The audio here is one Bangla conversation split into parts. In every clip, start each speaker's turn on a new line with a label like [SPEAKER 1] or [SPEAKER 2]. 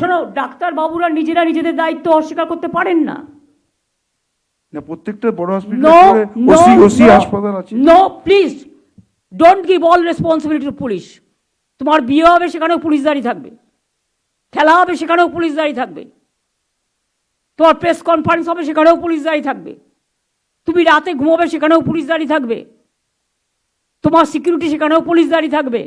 [SPEAKER 1] শোনো ডাক্তার বাবুরা নিজেরা নিজেদের দায়িত্ব অস্বীকার করতে পারেন না।
[SPEAKER 2] না প্রত্যেকটা বড় হসপিটালে ওসি ওসি হাসপাতাল আছে।
[SPEAKER 1] No please don't give all responsibility to police তোমার বিয়ে হবে সেখানেও পুলিশ দাঁড়িয়ে থাকবে। খেলা হবে সেখানেও পুলিশ দাঁড়িয়ে থাকবে। তোমার প্রেস কনফারেন্স হবে সেখানেও পুলিশ দাঁড়িয়ে থাকবে। তুমি রাতে ঘুমোবে সেখানেও পুলিশ দাঁড়িয়ে থাকবে। তোমার সিকিউরিটি সেখানেও পুলিশ দাঁড়িয়ে থাকবে।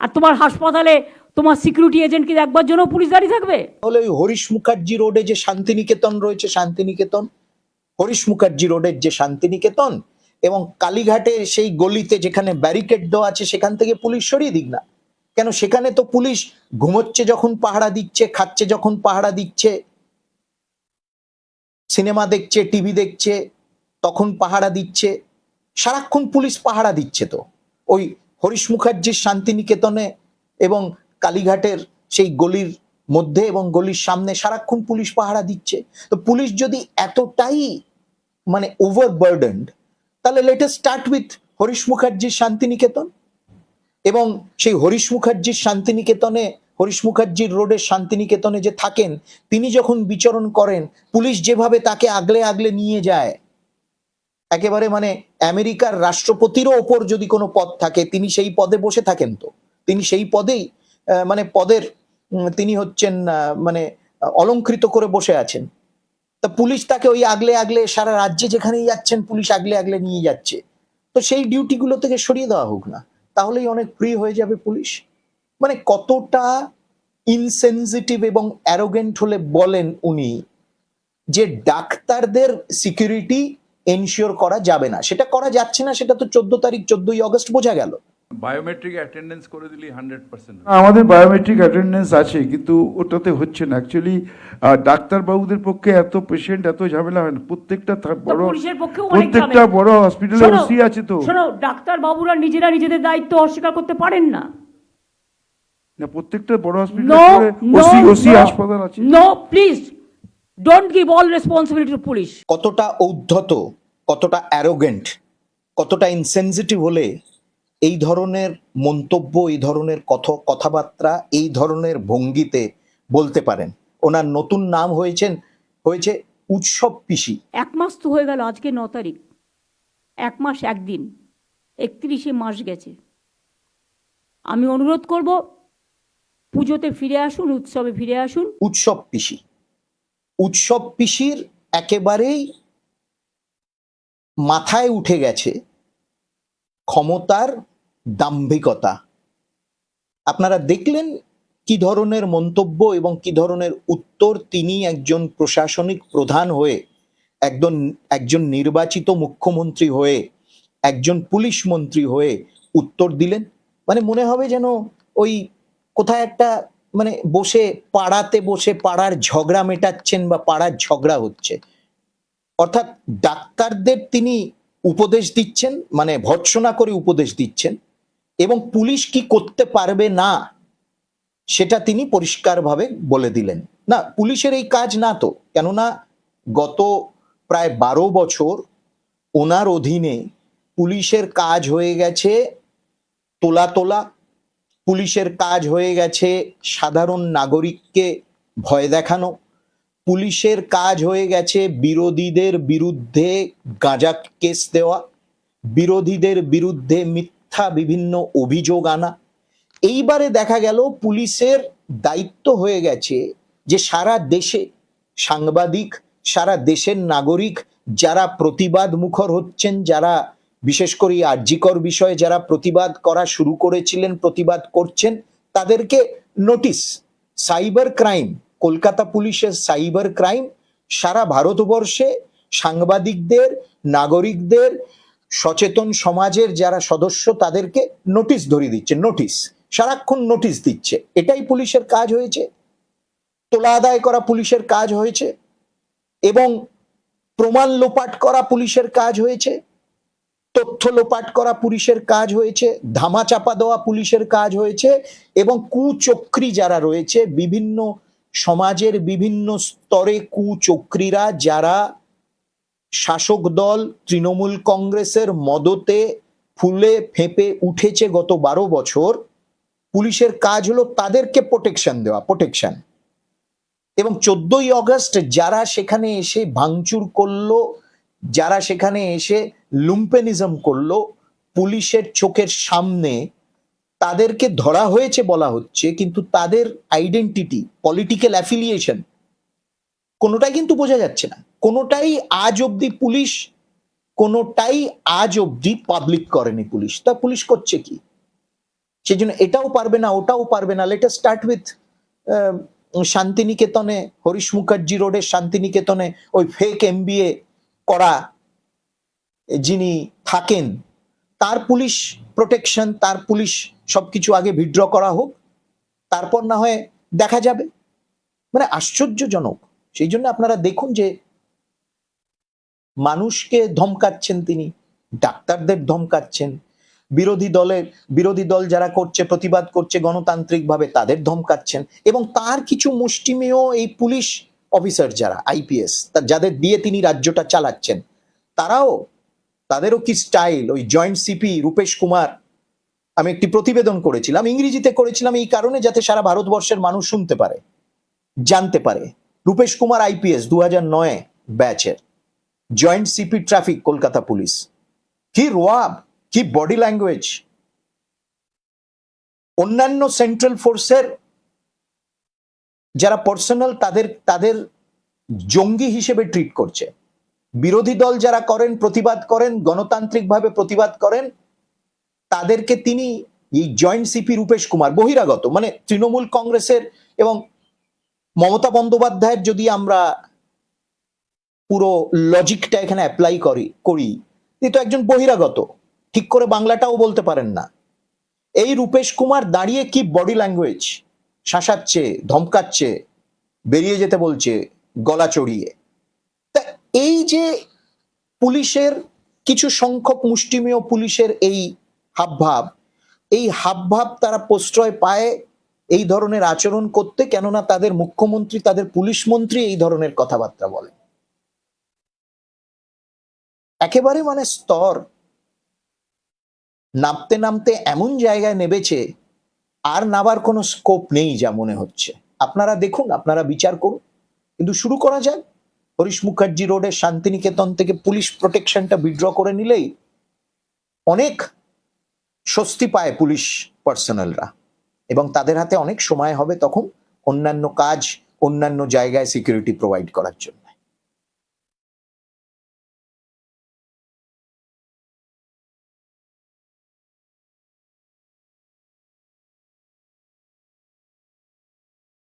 [SPEAKER 1] আর তোমার হাসপাতালে তোমার সিকিউরিটি এজেন্টকে দেখবার জন্য পুলিশ দাঁড়িয়ে থাকবে?
[SPEAKER 3] তাহলে ওই হরিশ মুখার্জি রোডে যে শান্তিনিকেতন রয়েছে, শান্তিনিকেতন? হরিশ মুখার্জি রোডের যে শান্তিনিকেতন এবং কালীঘাটে সেই গলিতে যেখানে ব্যারিকেড দেওয়া আছে, সেখান থেকে পুলিশ সরিয়ে দিক না। কেন সেখানে তো পুলিশ ঘুমোচ্ছে যখন পাহারা দিচ্ছে, খাচ্ছে যখন পাহারা দিচ্ছে। সিনেমা দেখছে, টিভি দেখছে, তখন পাহারা দিচ্ছে। সারাক্ষণ পুলিশ পাহারা দিচ্ছে তো। ওই হরিশ মুখার্জির শান্তিনিকেতনে এবং কালীঘাটের সেই গলির মধ্যে এবং গলির সামনে সারাক্ষণ পুলিশ পাহারা দিচ্ছে। তো পুলিশ যদি এতটাই মানে ওভারবার্ডেন্ড তাহলে লেটেস্ট স্টার্ট উইথ হরিশ মুখার্জির শান্তিনিকেতন। এবং সেই হরিশ মুখার্জির শান্তিনিকেতনে, হরিশ মুখার্জির রোডের শান্তিনিকেতনে যে থাকেন, তিনি যখন বিচরণ করেন, পুলিশ যেভাবে তাকে আগলে আগলে নিয়ে যায় একেবারে মানে আমেরিকার রাষ্ট্রপতিরও ওপর যদি কোনো পদ থাকে, তিনি সেই পদে বসে থাকেন তো। তিনি সেই পদেই মানে পদের তিনি হচ্ছেন মানে অলঙ্কৃত করে বসে আছেন। তা পুলিশ তাকে ওই আগলে আগলে সারা রাজ্যে যেখানেই যাচ্ছেন, পুলিশ আগলে আগলে নিয়ে যাচ্ছে। তো সেই ডিউটিগুলো থেকে সরিয়ে দেওয়া হোক না, তাহলেই অনেক ফ্রি হয়ে যাবে পুলিশ। মানে কতটা ইনসেনসিটিভ এবং অ্যারোগেন্ট হলে বলেন উনি যে ডাক্তারদের সিকিউরিটি এনশিওর করা যাবে না। সেটা করা যাচ্ছে না সেটা তো চোদ্দ তারিখ চোদ্দই অগস্ট বোঝা গেল।
[SPEAKER 4] বায়োমেট্রিক অ্যাটেন্ডেন্স করে দিলি হান্ড্রেড পার্সেন্ট
[SPEAKER 2] আমাদের বায়োমেট্রিক অ্যাটেন্ডেন্স আছে কিন্তু ওটাতে হচ্ছে না। অ্যাকচুয়ালি ডাক্তারবাবুদের পক্ষে এত পেশেন্ট এত ঝামেলা হয় না। প্রত্যেকটা বড়
[SPEAKER 1] পুলিশের পক্ষেও অনেক
[SPEAKER 2] প্রত্যেকটা বড় হসপিটালে ওসি আছে তো।
[SPEAKER 1] শোনো ডাক্তার বাবুরা নিজেরা নিজেদের দায়িত্ব অস্বীকার করতে পারেন না।
[SPEAKER 2] না প্রত্যেকটা বড় হসপিটালে ওসি ওসি হাসপাতাল আছে।
[SPEAKER 1] No please don't give all responsibility to police
[SPEAKER 3] কতটা ঔদ্ধত কতটা অ্যারোগেন্ট কতটা ইনসেনসিটিভ হলে এই ধরনের মন্তব্য এই ধরনের কথ কথাবার্তা এই ধরনের ভঙ্গিতে বলতে পারেন। ওনার নতুন নাম হয়েছেন হয়েছে উৎসব পিসি।
[SPEAKER 1] এক মাস তো হয়ে গেল আজকে ন তারিখ। এক মাস একদিন একত্রিশে মাস গেছে। আমি অনুরোধ করব পুজোতে ফিরে আসুন উৎসবে ফিরে আসুন।
[SPEAKER 3] উৎসব পিসি। উৎসব পিসির একেবারেই মাথায় উঠে গেছে ক্ষমতার দাম্ভিকতা। আপনারা দেখলেন কি ধরনের মন্তব্য এবং কি ধরনের উত্তর তিনি একজন প্রশাসনিক প্রধান হয়ে একজন একজন নির্বাচিত মুখ্যমন্ত্রী হয়ে, একজন পুলিশ মন্ত্রী হয়ে উত্তর দিলেন। মানে মনে হবে যেন ওই কোথায় একটা মানে বসে, পাড়াতে বসে পাড়ার ঝগড়া মেটাচ্ছেন বা পাড়ার ঝগড়া হচ্ছে। অর্থাৎ ডাক্তারদের তিনি উপদেশ দিচ্ছেন মানে ভর্ৎসনা করে উপদেশ দিচ্ছেন, এবং পুলিশ কি করতে পারবে না, সেটা তিনি পরিষ্কারভাবে বলে দিলেন। না, পুলিশের এই কাজ না তো, কেননা গত প্রায় বারো বছর ওনার অধীনে পুলিশের কাজ হয়ে গেছে, তোলা তোলা, পুলিশের কাজ হয়ে গেছে, সাধারণ নাগরিককে ভয় দেখানো পুলিশের কাজ হয়ে গেছে বিরোধীদের বিরুদ্ধে গাঁজা কেস দেওয়া, বিরোধীদের বিরুদ্ধে মিথ্যা বিভিন্ন অভিযোগ আনা। এইবারে দেখা গেল পুলিশের দায়িত্ব হয়ে গেছে যে সারা দেশে সাংবাদিক, সারা দেশের নাগরিক যারা প্রতিবাদ মুখর হচ্ছেন, যারা বিশেষ করে আর্যিকর বিষয়ে যারা প্রতিবাদ করা শুরু করেছিলেন, প্রতিবাদ করছেন, তাদেরকে নোটিশ, সাইবার ক্রাইম কলকাতা পুলিশের সাইবার ক্রাইম, সারা ভারতবর্ষে সাংবাদিকদের, নাগরিকদের, সচেতন সমাজের যারা সদস্য তাদেরকে নোটিশ ধরিয়ে দিচ্ছে, নোটিশ, সারাক্ষণ নোটিশ দিচ্ছে। এটাই পুলিশের কাজ হয়েছে। তোলা আদায় করা পুলিশের কাজ হয়েছে। এবং প্রমাণ লোপাট করা পুলিশের কাজ হয়েছে। তথ্য লোপাট করা পুলিশের কাজ হয়েছে। ধামা চাপা দেওয়া পুলিশের কাজ হয়েছে। এবং কুচক্রী যারা রয়েছে, বিভিন্ন সমাজের বিভিন্ন স্তরে কুচক্রীরা যারা শাসক দল, তৃণমূল কংগ্রেসের মদতে ফুলে ফেঁপে উঠেছে গত বারো বছর, পুলিশের কাজ হলো তাদেরকে প্রোটেকশন দেওয়া প্রোটেকশন এবং চোদ্দই অগস্ট যারা সেখানে এসে ভাঙচুর করল, যারা সেখানে এসে লুম্পেনিজম করল, পুলিশের চোখের সামনে তাদেরকে ধরা হয়েছে বলা হচ্ছে, কিন্তু তাদের আইডেন্টিটি পলিটিক্যাল অ্যাফিলিয়েশন কোনোটাই কিন্তু বোঝা যাচ্ছে না। কোনোটাই আজ অবধি পুলিশ, কোনোটাই আজ অবধি পাবলিক করেনি পুলিশ। তা পুলিশ করছে কি? সেই জন্য এটাও পারবে না, ওটাও পারবে না। লেটার স্টার্ট উইথ শান্তিনিকেতনে, হরিশ মুখার্জি রোডের শান্তিনিকেতনে ওই ফেক এমবিএ করা যিনি থাকেন তার পুলিশ প্রোটেকশন তার পুলিশ সবকিছু আগে বিড্র করা হোক, তারপর না হয় দেখা যাবে। মানে আশ্চর্যজনক। সেই জন্য আপনারা দেখুন যে মানুষকে ধমকাচ্ছেন তিনি, ডাক্তারদের ধমকাচ্ছেন। বিরোধী দলের, বিরোধী দল যারা করছে, প্রতিবাদ করছে গণতান্ত্রিকভাবে, তাদের ধমকাচ্ছেন। এবং তার কিছু মুষ্টিমেয় এই পুলিশ অফিসার যারা আইপিএস যাদের দিয়ে তিনি রাজ্যটা চালাচ্ছেন, তারাও তাদেরও কি স্টাইল ওই জয়েন্ট সিপি রূপেশ কুমার, আমি একটি প্রতিবেদন করেছিলাম, ইংরেজিতে করেছিলাম এই কারণে যাতে সারা ভারতবর্ষের মানুষ শুনতে পারে, জানতে পারে। রূপেশ কুমার আইপিএস দু হাজার নয় ব্যাচের joint CP traffic Kolkata police. কি রোয়াব কি বডি ল্যাঙ্গুয়েজ অন্যান্য সেন্ট্রাল ফোর্সের যারা পার্সোনাল তাদের তাদের জঙ্গি হিসেবে ট্রিট করছে। বিরোধী দল যারা করেন, প্রতিবাদ করেন, গণতান্ত্রিকভাবে প্রতিবাদ করেন, তাদেরকে তিনি এই জয়েন্ট সিপি রূপেশ কুমার বহিরাগত মানে তৃণমূল কংগ্রেসের এবং মমতা বন্দ্যোপাধ্যায়ের যদি আমরা পুরো লজিকটা এখানে অ্যাপ্লাই করি করি, তিনি তো একজন বহিরাগত, ঠিক করে বাংলাটাও বলতে পারেন না। এই রূপেশ কুমার দাঁড়িয়ে কি বডি ল্যাঙ্গুয়েজ শাসাচ্ছে, ধমকাচ্ছে, বেরিয়ে যেতে বলছে, গলা চড়িয়ে? এই যে পুলিশের কিছু সংখ্যক মুষ্টিমেয় পুলিশের এই হাবভাব এই হাবভাব তারা প্রশ্রয় পায় এই ধরনের আচরণ করতে, কেননা তাদের মুখ্যমন্ত্রী, তাদের পুলিশ মন্ত্রী এই ধরনের কথাবার্তা বলেন। একেবারে মানে স্তর নামতে নামতে এমন জায়গায় নেবেছে, আর নাবার কোনো স্কোপ নেই যা মনে হচ্ছে। আপনারা দেখুন, আপনারা বিচার করুন। কিন্তু শুরু করা যাক। হরিশ মুখার্জি রোডের শান্তিনিকেতন থেকে পুলিশ প্রোটেকশনটা বিড্র করে নিলেই অনেক স্বস্তি পায় পুলিশ পার্সোনালরা এবং তাদের হাতে অনেক সময় হবে তখন অন্যান্য কাজ অন্যান্য জায়গায় সিকিউরিটি প্রোভাইড করার জন্য।